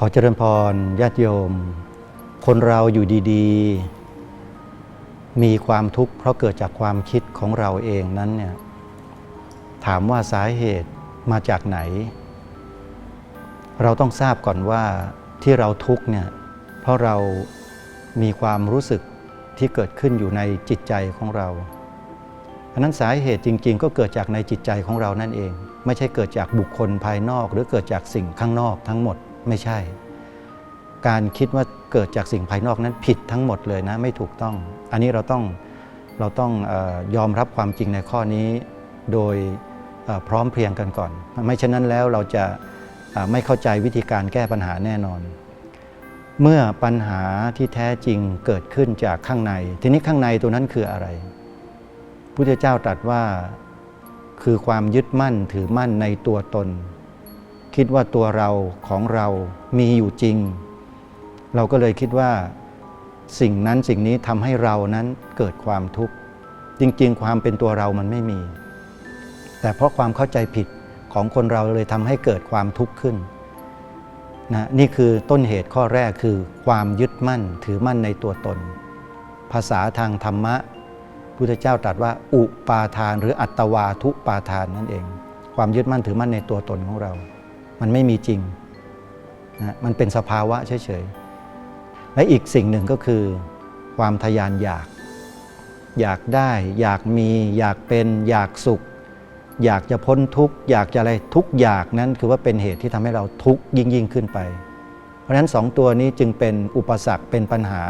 ขอเจริญพรญาติโยม คนเราอยู่ดีๆ มีความทุกข์เพราะเกิดจากความคิดของเราเองนั้นเนี่ยถามว่าสาเหตุมาจากไหน เราต้องทราบก่อนว่าที่เราทุกข์เนี่ยเพราะเรามีความรู้สึกที่เกิดขึ้นอยู่ในจิตใจของเราอันนั้นสาเหตุจริง ๆ ก็เกิดจากในจิตใจของเรานั่นเอง ไม่ใช่เกิดจากบุคคลภายนอก หรือเกิดจากสิ่งข้างนอกทั้งหมด ไม่ใช่ การคิดว่าเกิดจากสิ่งภายนอกนั้นผิดทั้งหมดเลยนะไม่ถูกต้อง อันนี้เราต้องเราต้องอยอมรับความจริงในข้อนี้โดยพร้อมเพรียงกันก่อน ไม่เช่นนั้นแล้วเราจะไม่เข้าใจวิธีการแก้ปัญหาแน่นอน เมื่อปัญหาที่แท้จริงเกิดขึ้นจากข้างใน ทีนี้ข้างในตัวนั้นคืออะไรพุทธเจ้าตรัสว่าคือความยึดมั่นถือมั่นในตัวตน คิดว่าตัวเราของเรามีอยู่จริง เราก็เลยคิดว่าสิ่งนั้นสิ่งนี้ทำให้เรานั้นเกิดความทุกข์ จริง ๆ ความเป็นตัวเรามันไม่มี แต่เพราะความเข้าใจผิดของคนเราเลยทำให้เกิดความทุกข์ขึ้นนะนี่คือต้นเหตุข้อแรกคือความยึดมั่นถือมั่นในตัวตน ภาษาทางธรรมะพุทธเจ้าตรัสว่า อุปาทานหรืออัตวาทุปาทานนั่นเอง ความยึดมั่นถือมั่นในตัวตนของเรา มันไม่มีจริงนะมันเป็นสภาวะเฉยๆ และอีกสิ่งหนึ่งก็คือ ความทยานอยาก อยากได้ อยากมี อยากเป็นอยากสุข อยากจะพ้นทุกข์อยากจะอะไรทุกอยากนั้นคือว่าเป็นเหตุที่ทำให้เราทุกข์ยิ่งยิ่งขึ้นไป เพราะฉะนั้นสองตัวนี้จึงเป็นอุปสรรคเป็นปัญหา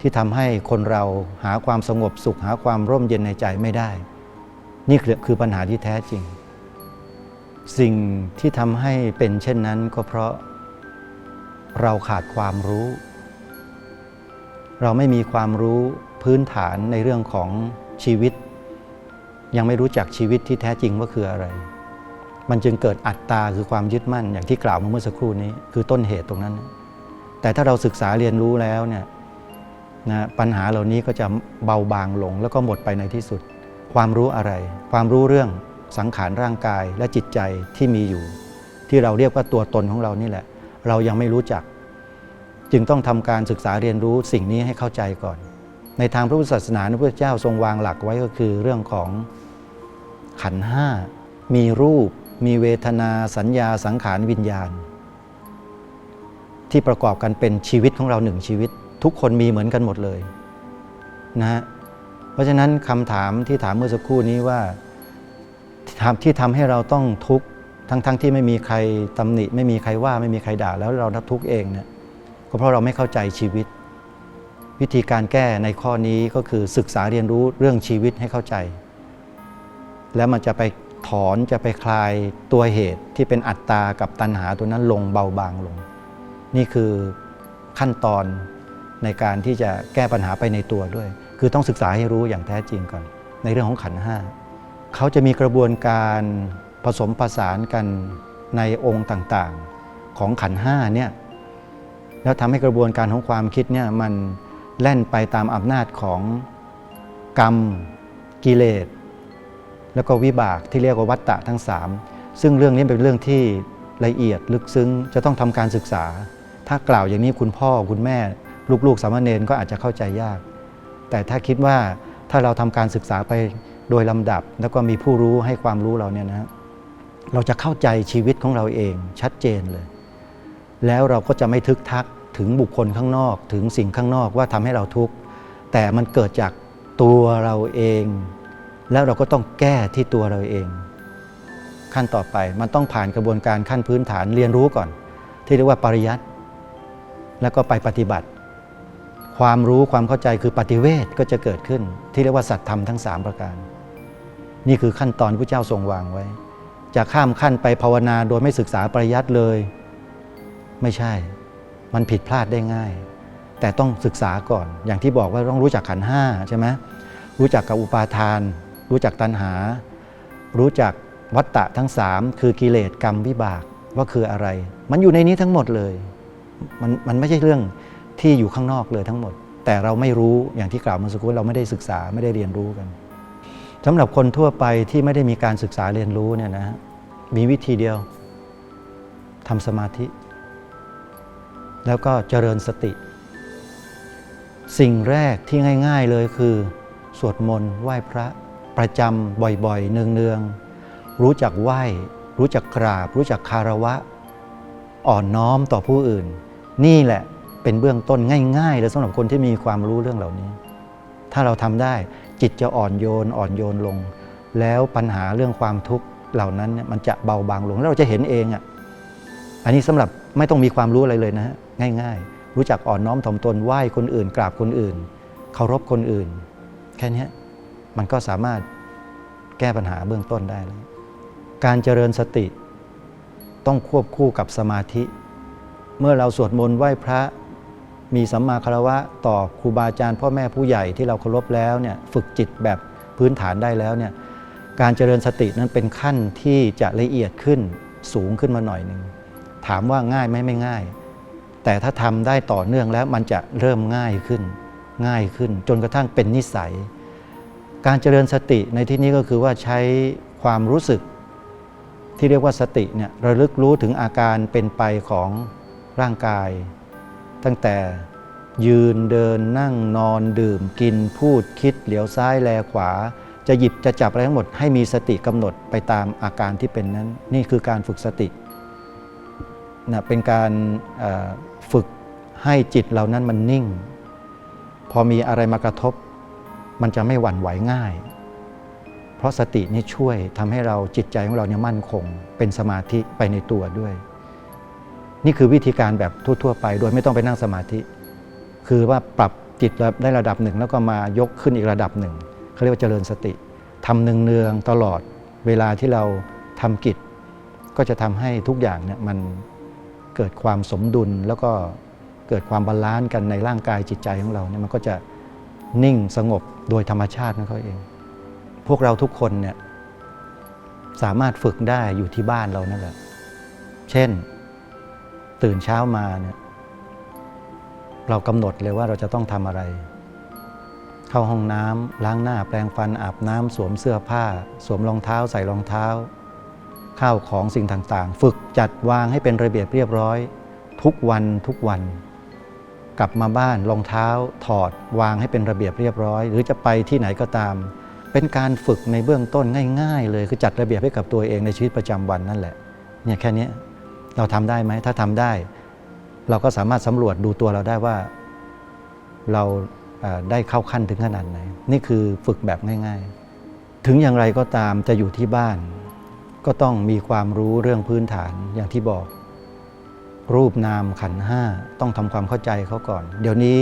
ที่ทำให้คนเราหาความสงบสุขหาความร่มเย็นในใจไม่ได้ นี่คือคือปัญหาที่แท้จริง สิ่งที่ทำให้เป็นเช่นนั้นก็เพราะเราขาดความรู้ เราไม่มีความรู้พื้นฐานในเรื่องของชีวิต ยังไม่รู้จักชีวิตที่แท้จริงว่าคืออะไร มันจึงเกิดอัตตาคือความยึดมั่นอย่างที่กล่าวมาเมื่อสักครู่นี้ คือต้นเหตุตรงนั้น แต่ถ้าเราศึกษาเรียนรู้แล้วเนี่ยนะปัญหาเหล่านี้ก็จะเบาบางลงแล้วก็หมดไปในที่สุด ความรู้อะไร ความรู้เรื่อง สังขารร่างกายและจิตใจที่มีอยู่ ที่เราเรียกว่าตัวตนของเรานี่แหละ เรายังไม่รู้จัก จึงต้องทำการศึกษาเรียนรู้สิ่งนี้ให้เข้าใจก่อน ในทางพระพุทธศาสนาพระพุทธเจ้าทรงวางหลักไว้ก็คือเรื่องของขันห้ามีรูป มีเวทนาสัญญาสังขารวิญญาณ ที่ประกอบกันเป็นชีวิตของเราหนึ่งชีวิต ทุกคนมีเหมือนกันหมดเลยนะฮะเพราะฉะนั้นคำถามที่ถามเมื่อสักครู่นี้ว่า ที่ทำที่ทำให้เราต้องทุกข์ทั้งๆทที่ไม่มีใครตำหนิ ไม่มีใครว่าไม่มีใครด่าแล้วเราทุกข์เองเนี่ยก็เพราะเราไม่เข้าใจชีวิต วิธีการแก้ในข้อนี้ก็คือศึกษาเรียนรู้เรื่องชีวิตให้เข้าใจ แล้วมันจะไปถอนจะไปคลายตัวเหตุที่เป็นอัตตากับตัณหาตัวนั้นลงเบาบางลง นี่คือขั้นตอนในการที่จะแก้ปัญหาไปในตัวด้วย คือต้องศึกษาให้รู้อย่างแท้จริงก่อน ในเรื่องของขันห้า เขาจะมีกระบวนการผสมผสานกันในองค์ต่างๆ ของขันห้าเนี่ยแล้วทำให้กระบวนการของความคิดเนี่ยมันแล่นไปตามอำนาจของกรรมกิเลสแล้วก็วิบากที่เรียกว่าวัตตะทั้ง 3 ซึ่งเรื่องนี้เป็นเรื่องที่ละเอียดลึกซึ้งจะต้องทำการศึกษา ถ้ากล่าวอย่างนี้คุณพ่อคุณแม่ ลูกๆสามเณรก็อาจจะเข้าใจยาก แต่ถ้าคิดว่าถ้าเราทำการศึกษาไป โดยลำดับแล้วก็มีผู้รู้ให้ความรู้เราเนี่ยนะเราจะเข้าใจชีวิตของเราเองชัดเจนเลย แล้วเราก็จะไม่ทึกทักถึงบุคคลข้างนอกถึงสิ่งข้างนอกว่าทำให้เราทุกข์แต่มันเกิดจากตัวเราเอง แล้วเราก็ต้องแก้ที่ตัวเราเอง ขั้นต่อไปมันต้องผ่านกระบวนการขั้นพื้นฐานเรียนรู้ก่อน ที่เรียกว่าปริยัติแล้วก็ไปปฏิบัติ ความรู้ความเข้าใจคือปฏิเวทก็จะเกิดขึ้น ที่เรียกว่าสัตธรรมทั้ง 3 ประการ นี่คือขั้นตอนที่พระเจ้าทรงวางไว้ จะข้ามขั้นไปภาวนาโดยไม่ศึกษาปริยัติเลย ไม่ใช่ มันผิดพลาดได้ง่าย แต่ต้องศึกษาก่อน อย่างที่บอกว่าต้องรู้จักขันห้าใช่ไหมรู้จักกับอุปาทาน รู้จักตัณหา รู้จักวัตตะทั้ง3คือกิเลสกรรมวิบากว่าคืออะไร มันอยู่ในนี้ทั้งหมดเลย มันมันไม่ใช่เรื่องที่อยู่ข้างนอกเลยทั้งหมด แต่เราไม่รู้อย่างที่กล่าวเมื่อสักครู่เราไม่ได้ศึกษาไม่ได้เรียนรู้กัน สำหรับคนทั่วไปที่ไม่ได้มีการศึกษาเรียนรู้เนี่ยนะมีวิธีเดียวทำสมาธิ แล้วก็เจริญสติ สิ่งแรกที่ง่าย ๆเลยคือ สวดมนต์ไหว้พระประจำบ่อยๆ เนืองๆ รู้จักไหว้ รู้จักกราบ รู้จักคารวะ อ่อนน้อมต่อผู้อื่น นี่แหละเป็นเบื้องต้นง่ายๆเลยสำหรับคนที่มีความรู้เรื่องเหล่านี้ ถ้าเราทำได้ จิตจะอ่อนโยนอ่อนโยนลง แล้วปัญหาเรื่องความทุกข์เหล่านั้นเนี่ยมันจะเบาบางลงแล้วเราจะเห็นเองอะอันนี้สำหรับไม่ต้องมีความรู้อะไรเลยนะฮะง่าย ๆ รู้จักอ่อนน้อมถ่อมตนไหว้คนอื่น กราบคนอื่นเคารพคนอื่น แค่นี้มันก็สามารถแก้ปัญหาเบื้องต้นได้แล้วการเจริญสติต้องควบคู่กับสมาธิ เมื่อเราสวดมนต์ไหว้พระ มีสัมมาคารวะต่อครูบาอาจารย์พ่อแม่ผู้ใหญ่ที่เราเคารพแล้วเนี่ยฝึกจิตแบบพื้นฐานได้แล้วเนี่ยการเจริญสตินั้นเป็นขั้นที่จะละเอียดขึ้นสูงขึ้นมาหน่อยหนึ่งถามว่าง่ายไหมไม่ง่าย แต่ถ้าทำได้ต่อเนื่องแล้วมันจะเริ่มง่ายขึ้น ง่ายขึ้น จนกระทั่งเป็นนิสัย การเจริญสติในที่นี้ก็คือว่าใช้ความรู้สึก ที่เรียกว่าสติเนี่ยระลึกรู้ถึงอาการเป็นไปของร่างกาย ตั้งแต่ยืนเดินนั่งนอนดื่มกินพูดคิดเหลียวซ้ายแลขวา จะหยิบจะจับอะไรทั้งหมดให้มีสติกำหนดไปตามอาการที่เป็นนั้น นี่คือการฝึกสตินะเป็นการฝึกให้จิตเรานั้นมันนิ่ง พอมีอะไรมากระทบ มันจะไม่หวั่นไหวง่าย เพราะสตินี่ช่วยทำให้เราจิตใจของเราเนี่ยมั่นคง เป็นสมาธิไปในตัวด้วย นี่คือวิธีการแบบทั่วๆไป โดยไม่ต้องไปนั่งสมาธิ คือว่าปรับจิตได้ระดับหนึ่ง แล้วก็มายกขึ้นอีกระดับหนึ่งเขาเรียกว่าเจริญสติทำเนืองๆตลอดเวลาที่เราทำกิจ ก็จะทำให้ทุกอย่างเนี่ยมันเกิดความสมดุลแล้วก็เกิดความบาลานซ์กันในร่างกายจิตใจของเราเนี่ยมันก็จะนิ่งสงบโดยธรรมชาติของเขาเอง พวกเราทุกคนเนี่ยสามารถฝึกได้อยู่ที่บ้านเรานั่นแหละ เช่น ตื่นเช้ามาเนี่ยเรากำหนดเลยว่าเราจะต้องทำอะไร เข้าห้องน้ำล้างหน้าแปรงฟันอาบน้ำสวมเสื้อผ้า สวมรองเท้าใส่รองเท้า ข้าวของสิ่งต่างๆ ฝึกจัดวางให้เป็นระเบียบเรียบร้อย ทุกวันทุกวัน กลับมาบ้านรองเท้าถอดวางให้เป็นระเบียบเรียบร้อย หรือจะไปที่ไหนก็ตาม เป็นการฝึกในเบื้องต้นง่าย ๆ เลยคือจัดระเบียบให้กับตัวเองในชีวิตประจำวันนั่นแหละเนี่ยแค่นี้ เราทำได้ไหม ถ้าทำได้ เราก็สามารถสำรวจดูตัวเราได้ว่า เราได้เข้าขั้นถึงขนาดไหน นี่คือฝึกแบบง่าย ๆ ถึงอย่างไรก็ตามจะอยู่ที่บ้าน ก็ต้องมีความรู้เรื่องพื้นฐานอย่างที่บอก รูปนามขันห้าต้องทำความเข้าใจเขาก่อน เดี๋ยวนี้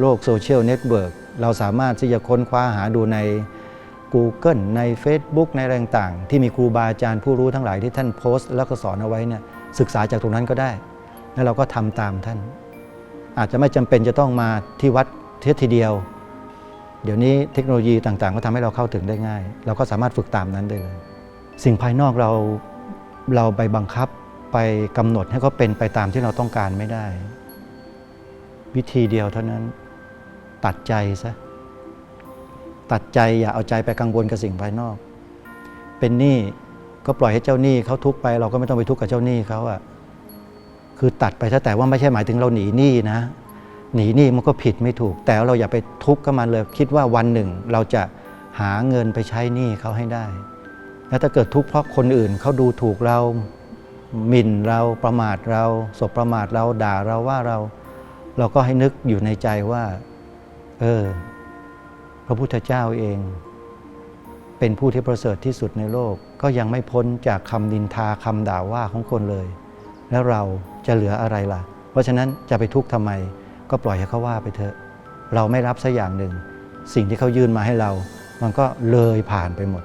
โลกโซเชียลเน็ตเวิร์กเราสามารถที่จะค้นคว้าหาดูใน Google ใน Facebook ในอะไรต่างๆที่มีครูบาอาจารย์ผู้รู้ทั้งหลายที่ท่านโพสต์ แล้วก็สอนเอาไว้เนี่ย ศึกษาจากตรงนั้นก็ได้ แล้วเราก็ทำตามท่าน อาจจะไม่จำเป็นจะต้องมาที่วัดเทียทีเดียว เดี๋ยวนี้เทคโนโลยีต่างๆ ก็ทำให้เราเข้าถึงได้ง่าย เราก็สามารถฝึกตามนั้นได้เลย สิ่งภายนอกเราเราไปบังคับไปกำหนดให้เขาเป็นไปตามที่เราต้องการไม่ได้ วิธีเดียวเท่านั้นตัดใจซะตัดใจอย่าเอาใจไปกังวลกับสิ่งภายนอก เป็นหนี้ ก็ปล่อยให้เจ้าหนี้เขาทุกไป เราก็ไม่ต้องไปทุกข์กับเจ้าหนี้เขาอะคือตัดไปซะแต่ว่าไม่ใช่หมายถึงเราหนีหนี้นะ หนีหนี้มันก็ผิดไม่ถูก แต่เราอย่าไปทุกข์กับมันเลยคิดว่าวันหนึ่งเราจะหาเงินไปใช้หนี้เขาให้ได้ แล้วถ้าเกิดทุกข์เพราะคนอื่นเขาดูถูกเราหมิ่นเราประมาทเราสบประมาทเราด่าเราว่าเรา เราก็ให้นึกอยู่ในใจว่า เออ พระพุทธเจ้าเอง เป็นผู้ที่ประเสริฐที่สุดในโลก ก็ยังไม่พ้นจากคำนินทาคำด่าว่าของคนเลย แล้วเราจะเหลืออะไรล่ะ เพราะฉะนั้นจะไปทุกข์ทำไม ก็ปล่อยให้เขาว่าไปเถอะ เราไม่รับสักอย่างหนึ่ง สิ่งที่เขายื่นมาให้เรา มันก็เลยผ่านไปหมด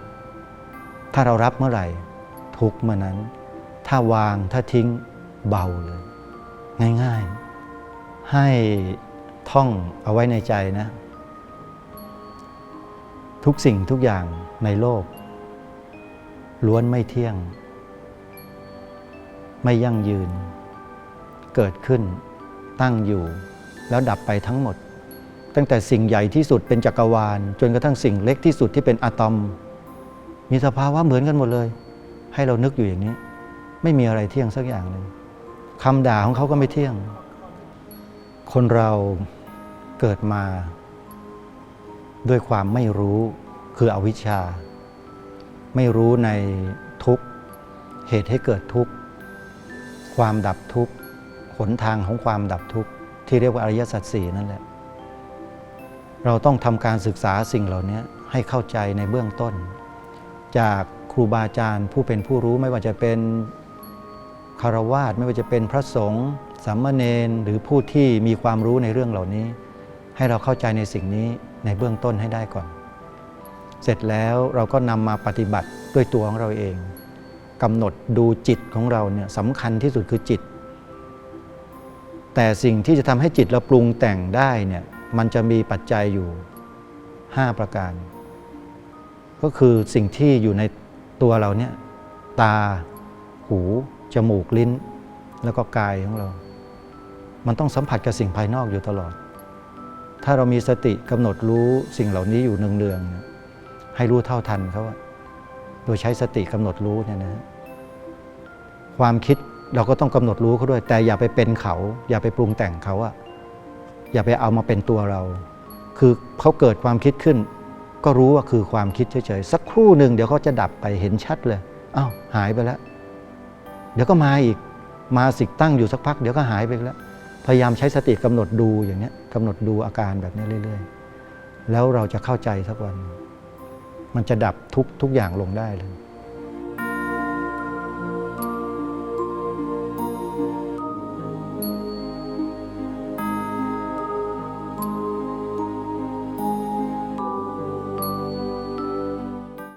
ถ้าเรารับเมื่อไหร่ ทุกเมื่อนั้น ถ้าวางถ้าทิ้งเบาเลย ง่าย ๆ ให้ท่องเอาไว้ในใจนะ ทุกสิ่งทุกอย่างในโลก ล้วนไม่เที่ยง ไม่ยั่งยืน เกิดขึ้น ตั้งอยู่ แล้วดับไปทั้งหมด ตั้งแต่สิ่งใหญ่ที่สุดเป็นจักรวาล จนกระทั่งสิ่งเล็กที่สุดที่เป็นอะตอม มีสภาวะเหมือนกันหมดเลย ให้เรานึกอยู่อย่างนี้ ไม่มีอะไรเที่ยงสักอย่างหนึ่งคำด่าของเขาก็ไม่เที่ยง คนเราเกิดมา ด้วยความไม่รู้คืออวิชชา ไม่รู้ในทุกเหตุให้เกิดทุกข์ความดับทุกข์หนทางของความดับทุกข์ที่เรียกว่าอริยสัจสี่นั่นแหละ เราต้องทำการศึกษาสิ่งเหล่านี้ให้เข้าใจในเบื้องต้น จากครูบาอาจารย์ผู้เป็นผู้รู้ไม่ว่าจะเป็นคารวาสไม่ว่าจะเป็นพระสงฆ์สามเณรหรือผู้ที่มีความรู้ในเรื่องเหล่านี้ ให้เราเข้าใจในสิ่งนี้ ในเบื้องต้นให้ได้ก่อน เสร็จแล้วเราก็นำมาปฏิบัติด้วยตัวของเราเองกำหนดดูจิตของเราเนี่ยสำคัญที่สุดคือจิต แต่สิ่งที่จะทำให้จิตเราปรุงแต่งได้เนี่ยมันจะมีปัจจัยอยู่ 5 ประการ ก็คือสิ่งที่อยู่ในตัวเราเนี่ยตา หู จมูก ลิ้น แล้วก็กายของเรา มันต้องสัมผัสกับสิ่งภายนอกอยู่ตลอด ถ้าเรามีสติกำหนดรู้สิ่งเหล่านี้อยู่เนืองๆเนี่ยให้รู้เท่าทันเขาโดยใช้สติกำหนดรู้เนี่ยนะความคิดเราก็ต้องกำหนดรู้เขาด้วย แต่อย่าไปเป็นเขา อย่าไปปรุงแต่งเขาอะอย่าไปเอามาเป็นตัวเรา คือเขาเกิดความคิดขึ้น ก็รู้ว่าคือความคิดเฉยๆสักครู่หนึ่งเดี๋ยวเขาจะดับไปเห็นชัดเลยอ้าวหายไปแล้ว เดี๋ยวก็มาอีกมาสิกตั้งอยู่สักพัก เดี๋ยวก็หายไปแล้ว พยายามใช้สติกำหนดดูอย่างนี้กำหนดดูอาการแบบนี้เรื่อย ๆ แล้วเราจะเข้าใจสักวัน มันจะดับทุกทุกอย่างลงได้เลย